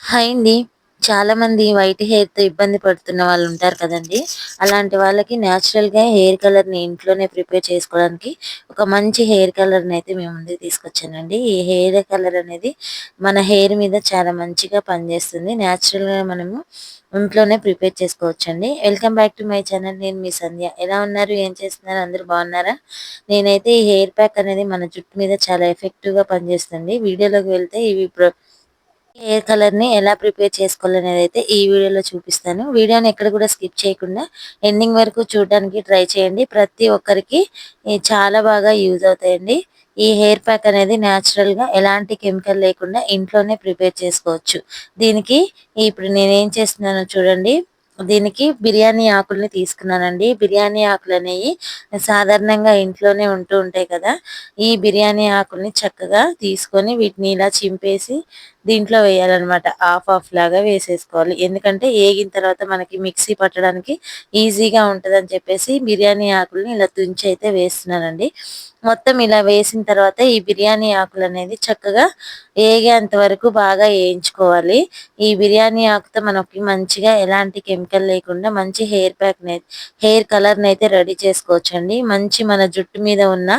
Hi అండి. చాలా మంది వైట్ హెయిర్తో ఇబ్బంది పడుతున్న వాళ్ళు ఉంటారు కదండి. అలాంటి వాళ్ళకి న్యాచురల్గా హెయిర్ కలర్ని ఇంట్లోనే ప్రిపేర్ చేసుకోవడానికి ఒక మంచి హెయిర్ కలర్ని అయితే మేము ముందుకు తీసుకొచ్చానండి. ఈ హెయిర్ కలర్ అనేది మన హెయిర్ మీద చాలా మంచిగా పనిచేస్తుంది. న్యాచురల్గా మనము ఇంట్లోనే ప్రిపేర్ చేసుకోవచ్చండి. Welcome back to my channel. నేను మీ సంధ్య. ఎలా ఉన్నారు? ఏం చేస్తున్నారు? అందరూ బాగున్నారా? నేనైతే ఈ హెయిర్ ప్యాక్ అనేది మన జుట్టు మీద చాలా ఎఫెక్టివ్గా పనిచేస్తుంది. వీడియోలోకి వెళ్తే ఇవి హెయిర్ కలర్ని ఎలా ప్రిపేర్ చేసుకోవాలనేది అయితే ఈ వీడియోలో చూపిస్తాను. వీడియోని ఎక్కడ కూడా స్కిప్ చేయకుండా ఎండింగ్ వరకు చూడడానికి ట్రై చేయండి. ప్రతి ఒక్కరికి చాలా బాగా యూజ్ అవుతాయండి. ఈ హెయిర్ ప్యాక్ అనేది న్యాచురల్గా ఎలాంటి కెమికల్ లేకుండా ఇంట్లోనే ప్రిపేర్ చేసుకోవచ్చు. దీనికి ఇప్పుడు నేను ఏం చేస్తున్నానో చూడండి. దీనికి బిర్యానీ ఆకుల్ని తీసుకున్నానండి. బిర్యానీ ఆకులు అనేవి సాధారణంగా ఇంట్లోనే ఉంటూ ఉంటాయి కదా. ఈ బిర్యానీ ఆకుల్ని చక్కగా తీసుకొని వీటిని ఇలా చింపేసి దీంట్లో వేయాలన్నమాట. హాఫ్ హాఫ్ లాగా వేసేసుకోవాలి. ఎందుకంటే ఏగిన తర్వాత మనకి మిక్సీ పట్టడానికి ఈజీగా ఉంటుంది అని చెప్పేసి బిర్యానీ ఆకుల్ని ఇలా తుంచి అయితే వేస్తున్నానండి. మొత్తం ఇలా వేసిన తర్వాత ఈ బిర్యానీ ఆకులు అనేది చక్కగా ఏగేంత వరకు బాగా వేయించుకోవాలి. ఈ బిర్యానీ ఆకుతో మనకి మంచిగా ఎలాంటి కెమికల్ లేకుండా మంచి హెయిర్ ప్యాక్ హెయిర్ కలర్ అయితే రెడీ చేసుకోవచ్చండి. మంచి మన జుట్టు మీద ఉన్న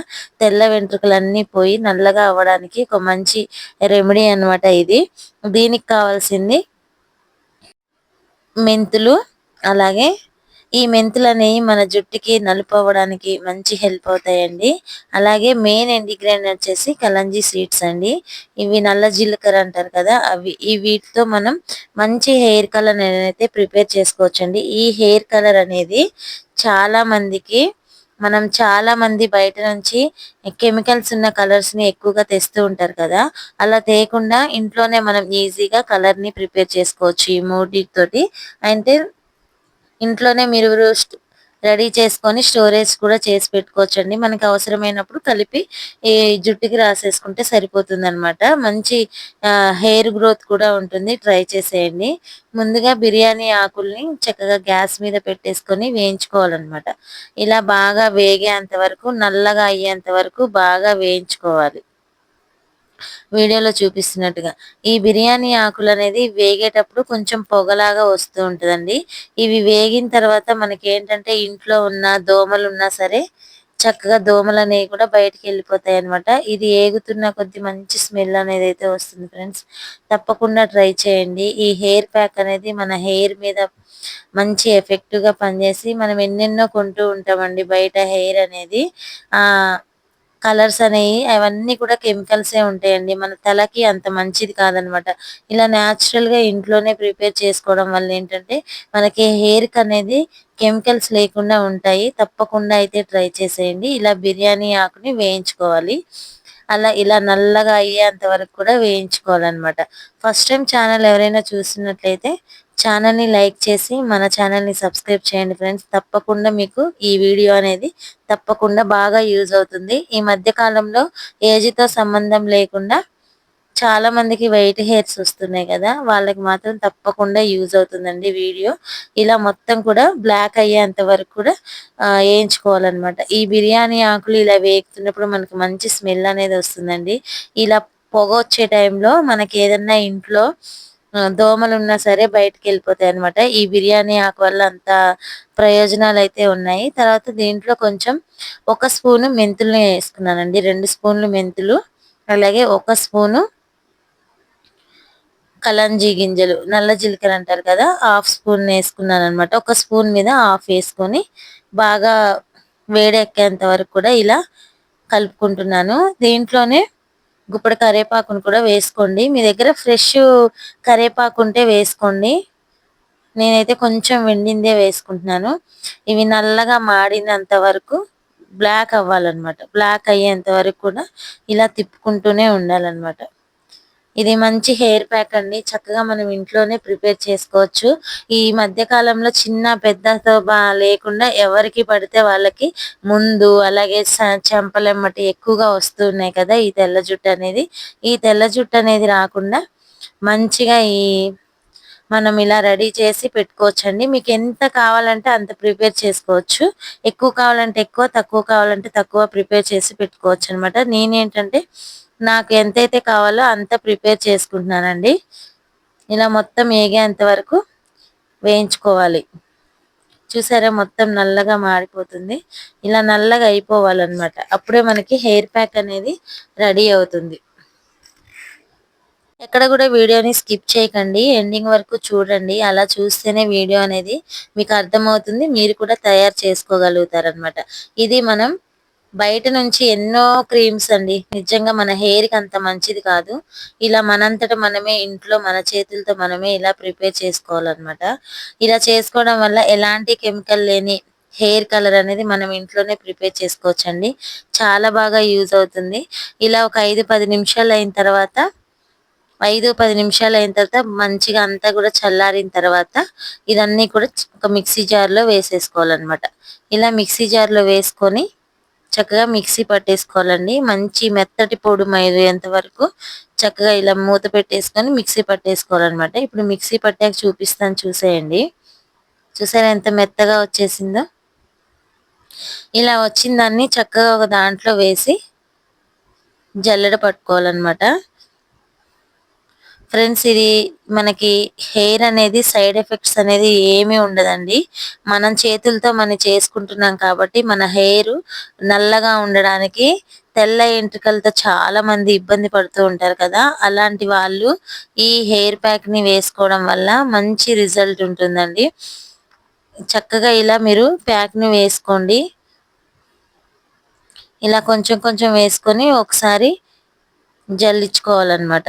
తెల్ల వెంట్రుకలన్నీ పోయి నల్లగా అవ్వడానికి ఒక మంచి రెమెడీ అనమాట ఇది. ఇది దీనికి కావాల్సింది మెంతులు అలాగే ఈ మెంతులు అనేవి మన జుట్టుకి నలుపు అవ్వడానికి మంచి హెల్ప్ అవుతాయండి. అలాగే మెయిన్ ఇంగ్రీడియంట్ వచ్చేసి కలంజీ సీడ్స్ అండి. ఇవి నల్ల జీలకర్ర అంటారు కదా అవి ఈ వీటితో మనం మంచి హెయిర్ కలర్ అయితే ప్రిపేర్ చేసుకోవచ్చండి. ఈ హెయిర్ కలర్ అనేది చాలా మందికి మనం చాలా మంది బయట నుంచి కెమికల్స్ ఉన్న కలర్స్ని ఎక్కువగా తెస్తూ ఉంటారు కదా. అలా తేకుండా ఇంట్లోనే మనం ఈజీగా కలర్ని ప్రిపేర్ చేసుకోవచ్చు ఈ మూడింటితోటి. అంటే ఇంట్లోనే మీరు రెడీ చేసుకొని స్టోరేజ్ కూడా చేసి పెట్టుకోవచ్చు అండి మనకి అవసరమైనప్పుడు కలిపి ఈ జుట్టుకి రాసేసుకుంటే సరిపోతుంది అనమాట మంచి హెయిర్ గ్రోత్ కూడా ఉంటుంది. ట్రై చేసేయండి. ముందుగా బిర్యానీ ఆకుల్ని చక్కగా గ్యాస్ మీద పెట్టేసుకొని వేయించుకోవాలన్నమాట. ఇలా బాగా వేగేంత వరకు నల్లగా అయ్యేంత వరకు బాగా వేయించుకోవాలి. వీడియోలో చూపిస్తున్నట్టుగా. ఈ బిర్యానీ ఆకులు అనేది వేగేటప్పుడు కొంచెం పొగలాగా వస్తూ ఉంటుందండి. ఇవి వేగిన తర్వాత మనకి ఏంటంటే ఇంట్లో ఉన్న దోమలు ఉన్నా సరే చక్కగా దోమలు అనేవి కూడా బయటికి వెళ్ళిపోతాయి అనమాట ఇది ఏగుతున్న కొద్ది మంచి స్మెల్ అనేది అయితే వస్తుంది ఫ్రెండ్స్. తప్పకుండా ట్రై చేయండి. ఈ హెయిర్ ప్యాక్ అనేది మన హెయిర్ మీద మంచి ఎఫెక్టివ్గా పనిచేసి మనం ఎన్నెన్నో కొంటూ ఉంటామండి బయట హెయిర్ అనేది. కలర్స్ అనేవి అవన్నీ కూడా కెమికల్సే ఉంటాయండి. మన తలకి అంత మంచిది కాదనమాట. ఇలా న్యాచురల్గా ఇంట్లోనే ప్రిపేర్ చేసుకోవడం వల్ల ఏంటంటే మనకి హెయిర్ అనేది కెమికల్స్ లేకుండా ఉంటాయి. తప్పకుండా అయితే ట్రై చేసేయండి. ఇలా బిర్యానీ ఆకుని వేయించుకోవాలి. అలా ఇలా నల్లగా అయ్యేంత వరకు కూడా వేయించుకోవాలన్నమాట. ఫస్ట్ టైం ఛానల్ ఎవరైనా చూసినట్లయితే ఛానల్ని లైక్ చేసి మన ఛానల్ని సబ్స్క్రైబ్ చేయండి ఫ్రెండ్స్. తప్పకుండా మీకు ఈ వీడియో అనేది తప్పకుండా బాగా యూజ్ అవుతుంది. ఈ మధ్య కాలంలో ఏజ్తో సంబంధం లేకుండా చాలా మందికి వైట్ హెయిర్స్ వస్తున్నాయి కదా వాళ్ళకి మాత్రం తప్పకుండా యూజ్ అవుతుందండి వీడియో. ఇలా మొత్తం కూడా బ్లాక్ అయ్యేంత వరకు కూడా వేయించుకోవాలన్నమాట. ఈ బిర్యానీ ఆకులు ఇలా వేగుతున్నప్పుడు మనకి మంచి స్మెల్ అనేది వస్తుందండి. ఇలా పొగ వచ్చే టైంలో మనకి ఏదన్నా ఇంట్లో దోమలు ఉన్నా సరే బయటకు వెళ్ళిపోతాయి అనమాట ఈ బిర్యానీ ఆకు వల్ల అంత ప్రయోజనాలు అయితే ఉన్నాయి. తర్వాత దీంట్లో కొంచెం ఒక స్పూను మెంతులు వేసుకున్నానండి. రెండు స్పూన్లు మెంతులు అలాగే ఒక స్పూను కలంజీ గింజలు నల్ల జీలకర్ర అంటారు కదా హాఫ్ స్పూన్ వేసుకున్నాను అనమాట ఒక స్పూన్ మీద హాఫ్ వేసుకొని బాగా వేడెక్కేంత వరకు కూడా ఇలా కలుపుకుంటున్నాను. దీంట్లోనే గుప్పడి కరేపాకును కూడా వేసుకోండి. మీ దగ్గర ఫ్రెష్ కరేపాకు ఉంటే వేసుకోండి. నేనైతే కొంచెం వెండిందే వేసుకుంటున్నాను. ఇవి నల్లగా మాడినంత వరకు బ్లాక్ అవ్వాలన్నమాట. బ్లాక్ అయ్యేంత వరకు కూడా ఇలా తిప్పుకుంటూనే ఉండాలన్నమాట. ఇది మంచి హెయిర్ ప్యాక్ అండి. చక్కగా మనం ఇంట్లోనే ప్రిపేర్ చేసుకోవచ్చు. ఈ మధ్య కాలంలో చిన్న పెద్దతో లేకుండా ఎవరికి పడితే వాళ్ళకి ముందు అలాగే చెంపలెమ్మటి ఎక్కువగా వస్తున్నాయి కదా ఈ తెల్ల జుట్టు అనేది. ఈ తెల్ల జుట్టు అనేది రాకుండా మంచిగా ఈ మనం ఇలా రెడీ చేసి పెట్టుకోవచ్చండి. మీకు ఎంత కావాలంటే అంత ప్రిపేర్ చేసుకోవచ్చు. ఎక్కువ కావాలంటే ఎక్కువ తక్కువ కావాలంటే తక్కువ ప్రిపేర్ చేసి పెట్టుకోవచ్చు అనమాట నేనేంటంటే నాకు ఎంతైతే కావాలో అంత ప్రిపేర్ చేసుకుంటున్నానండి. ఇలా మొత్తం ఏగేంత వరకు వేయించుకోవాలి. చూసారా మొత్తం నల్లగా మారిపోతుంది ఇలా నల్లగా అయిపోవాలన్నమాట. అప్పుడే మనకి హెయిర్ ప్యాక్ అనేది రెడీ అవుతుంది. ఎక్కడ కూడా వీడియోని స్కిప్ చేయకండి. ఎండింగ్ వరకు చూడండి. అలా చూస్తేనే వీడియో అనేది మీకు అర్థమవుతుంది. మీరు కూడా తయారు చేసుకోగలుగుతారు అనమాట ఇది మనం బయట నుంచి ఎన్నో క్రీమ్స్ అండి. నిజంగా మన హెయిర్కి అంత మంచిది కాదు. ఇలా మనంతట మనమే ఇంట్లో మన చేతులతో మనమే ఇలా ప్రిపేర్ చేసుకోవాలన్నమాట. ఇలా చేసుకోవడం వల్ల ఎలాంటి కెమికల్ లేని హెయిర్ కలర్ అనేది మనం ఇంట్లోనే ప్రిపేర్ చేసుకోవచ్చండి. చాలా బాగా యూజ్ అవుతుంది. ఇలా ఒక ఐదు పది నిమిషాలు అయిన తర్వాత ఐదు పది నిమిషాలు అయిన తర్వాత మంచిగా అంతా కూడా చల్లారిన తర్వాత ఇదన్నీ కూడా ఒక మిక్సీ జార్లో వేసేసుకోవాలన్నమాట. ఇలా మిక్సీ జార్లో వేసుకొని చక్కగా మిక్సీ పట్టేసుకోవాలండి. మంచి మెత్తటి పొడి మైదేంత వరకు చక్కగా ఇలా మూత పెట్టేసుకొని మిక్సీ పట్టేసుకోవాలన్నమాట. ఇప్పుడు మిక్సీ పట్టాక చూపిస్తాను చూసేయండి. చూసారా ఎంత మెత్తగా వచ్చేసిందో? ఇలా వచ్చిన దాన్ని చక్కగా ఒక దాంట్లో వేసి జల్లెడ పట్టుకోవాలన్నమాట. ఫ్రెండ్స్ ఇది మనకి హెయిర్ అనేది సైడ్ ఎఫెక్ట్స్ అనేది ఏమీ ఉండదండి. మనం చేతులతో మనం చేసుకుంటున్నాం కాబట్టి మన హెయిర్ నల్లగా ఉండడానికి తెల్ల ఎంట్రుకలతో చాలా మంది ఇబ్బంది పడుతూ ఉంటారు కదా. అలాంటి వాళ్ళు ఈ హెయిర్ ప్యాక్ని వేసుకోవడం వల్ల మంచి రిజల్ట్ ఉంటుందండి. చక్కగా ఇలా మీరు ప్యాక్ని వేసుకోండి. ఇలా కొంచెం కొంచెం వేసుకొని ఒకసారి జల్లించుకోవాలన్నమాట.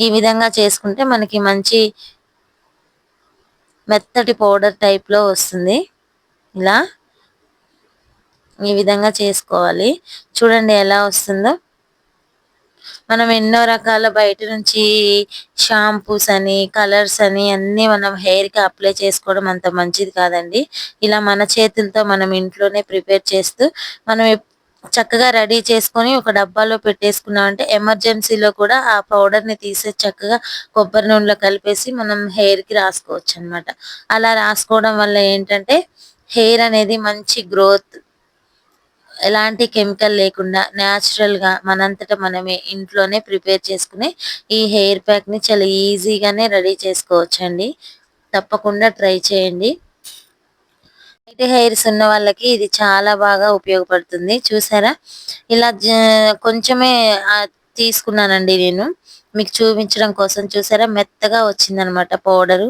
ఈ విధంగా చేసుకుంటే మనకి మంచి మెత్తటి పౌడర్ టైప్లో వస్తుంది. ఇలా ఈ విధంగా చేసుకోవాలి. చూడండి ఎలా వస్తుందో. మనం ఎన్నో రకాల బయట నుంచి షాంపూస్ అని కలర్స్ అని అన్ని మనం హెయిర్కి అప్లై చేసుకోవడం అంత మంచిది కాదండి. ఇలా మన చేతులతో మనం ఇంట్లోనే ప్రిపేర్ చేస్తూ మనం చక్కగా రెడీ చేసుకొని ఒక డబ్బాలో పెట్టేసుకున్నాం. అంటే ఎమర్జెన్సీలో కూడా ఆ పౌడర్ని తీసే చక్కగా కొబ్బరి నూనెలో కలిపేసి మనం హెయిర్కి రాసుకోవచ్చు అనమాట అలా రాసుకోవడం వల్ల ఏంటంటే హెయిర్ అనేది మంచి గ్రోత్. ఎలాంటి కెమికల్ లేకుండా న్యాచురల్గా మనంతట మనమే ఇంట్లోనే ప్రిపేర్ చేసుకుని ఈ హెయిర్ ప్యాక్ని చాలా ఈజీగానే రెడీ చేసుకోవచ్చండి. తప్పకుండా ట్రై చేయండి. వైట్ హెయిర్స్ ఉన్న వాళ్ళకి ఇది చాలా బాగా ఉపయోగపడుతుంది. చూసారా? ఇలా కొంచెమే తీసుకున్నానండి నేను. మీకు చూపించడం కోసం చూసారా? మెత్తగా వచ్చింది అనమాట పౌడరు.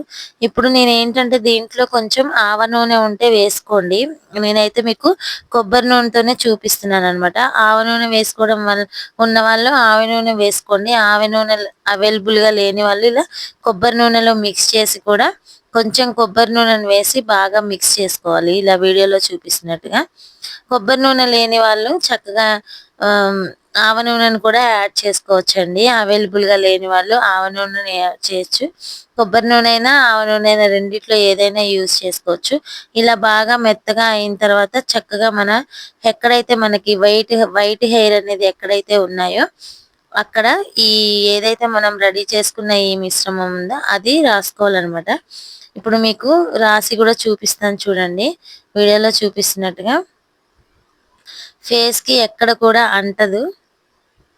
ఇప్పుడు నేను ఏంటంటే దీంట్లో కొంచెం ఆవ నూనె ఉంటే వేసుకోండి. నేనైతే మీకు కొబ్బరి నూనెతోనే చూపిస్తున్నాను అనమాట ఆవ నూనె వేసుకోవడం వల్ల ఉన్న వాళ్ళు ఆవ నూనె వేసుకోండి. ఆవ నూనె అవైలబుల్గా లేని వాళ్ళు ఇలా కొబ్బరి నూనెలో మిక్స్ చేసి కూడా కొంచెం కొబ్బరి నూనెను వేసి బాగా మిక్స్ చేసుకోవాలి. ఇలా వీడియోలో చూపిస్తున్నట్టుగా. కొబ్బరి నూనె లేని వాళ్ళు చక్కగా ఆవ నూనెను కూడా యాడ్ చేసుకోవచ్చండి. అవైలబుల్గా లేని వాళ్ళు ఆవ నూనెని యాడ్ చేయొచ్చు. కొబ్బరి నూనె అయినా ఆవ నూనె అయినా రెండిట్లో ఏదైనా యూజ్ చేసుకోవచ్చు. ఇలా బాగా మెత్తగా అయిన తర్వాత చక్కగా మన ఎక్కడైతే మనకి వైట్ వైట్ హెయిర్ అనేది ఎక్కడైతే ఉన్నాయో అక్కడ ఈ ఏదైతే మనం రెడీ చేసుకున్న ఈ మిశ్రమం ఉందో అది రాసుకోవాలన్నమాట. ఇప్పుడు మీకు రాసి కూడా చూపిస్తాను చూడండి. వీడియోలో చూపిస్తున్నట్టుగా. ఫేస్కి ఎక్కడ కూడా అంటదు.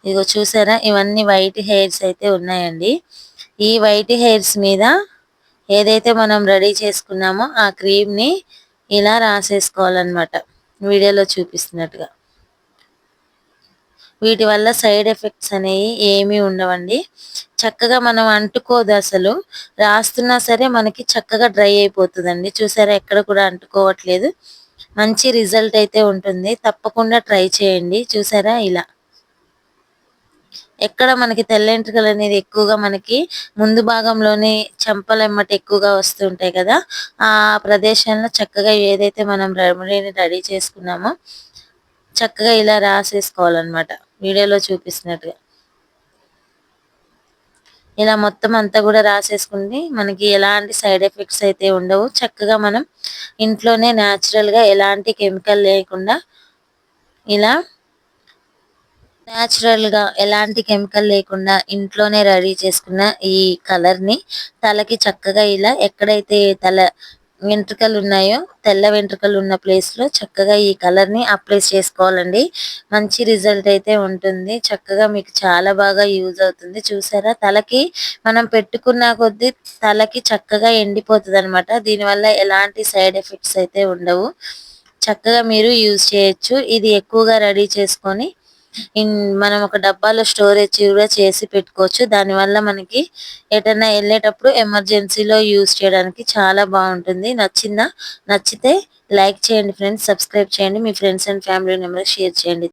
ఇదిగో చూసారా? ఇవన్నీ వైట్ హెయిర్స్ అయితే ఉన్నాయండి. ఈ వైట్ హెయిర్స్ మీద ఏదైతే మనం రెడీ చేసుకున్నామో ఆ క్రీమ్ని ఇలా రాసేసుకోవాలన్నమాట. వీడియోలో చూపిస్తున్నట్టుగా. వీటి వల్ల సైడ్ ఎఫెక్ట్స్ అనేవి ఏమీ ఉండవండి. చక్కగా మనం అంటుకోదు అసలు. రాస్తున్నా సరే మనకి చక్కగా డ్రై అయిపోతుందండి. చూసారా ఎక్కడ కూడా అంటుకోవట్లేదు. మంచి రిజల్ట్ అయితే ఉంటుంది. తప్పకుండా ట్రై చేయండి. చూసారా ఇలా. ఎక్కడ మనకి తెల్లెంట్రుకలు అనేది ఎక్కువగా మనకి ముందు భాగంలోని చెంపలెమ్మట ఎక్కువగా వస్తుంటాయి కదా. ఆ ప్రదేశంలో చక్కగా ఏదైతే మనం రెమెడీని రెడీ చేసుకున్నామో చక్కగా ఇలా రాసేసుకోవాలన్నమాట. వీడియోలో చూపిస్తున్నట్టుగా. ఇలా మొత్తం అంతా కూడా రాసేసుకుంటే మనకి ఎలాంటి సైడ్ ఎఫెక్ట్స్ అయితే ఉండవు. చక్కగా మనం ఇంట్లోనే న్యాచురల్గా ఎలాంటి కెమికల్ లేకుండా ఇలా న్యాచురల్గా ఎలాంటి కెమికల్ లేకుండా ఇంట్లోనే రెడీ చేసుకున్న ఈ కలర్ని తలకి చక్కగా ఇలా ఎక్కడైతే తల వెంట్రుకలు ఉన్నాయో తెల్ల వెంట్రుకలు ఉన్న ప్లేస్లో చక్కగా ఈ కలర్ని అప్లై చేసుకోవాలండి. మంచి రిజల్ట్ అయితే ఉంటుంది. చక్కగా మీకు చాలా బాగా యూజ్ అవుతుంది. చూసారా? తలకి మనం పెట్టుకున్న కొద్దీ తలకి చక్కగా ఎండిపోతుంది అనమాట దీనివల్ల ఎలాంటి సైడ్ ఎఫెక్ట్స్ అయితే ఉండవు. చక్కగా మీరు యూజ్ చేయొచ్చు. ఇది ఎక్కువగా రెడీ చేసుకొని మనం ఒక డబ్బాలో స్టోరేజ్ కూడా చేసి పెట్టుకోవచ్చు. దాని వల్ల మనకి ఎటన్నా వెళ్ళేటప్పుడు ఎమర్జెన్సీలో యూజ్ చేయడానికి చాలా బాగుంటుంది. నచ్చిందా? నచ్చితే లైక్ చేయండి ఫ్రెండ్స్ సబ్స్క్రైబ్ చేయండి. మీ friends and family members share చేయండి.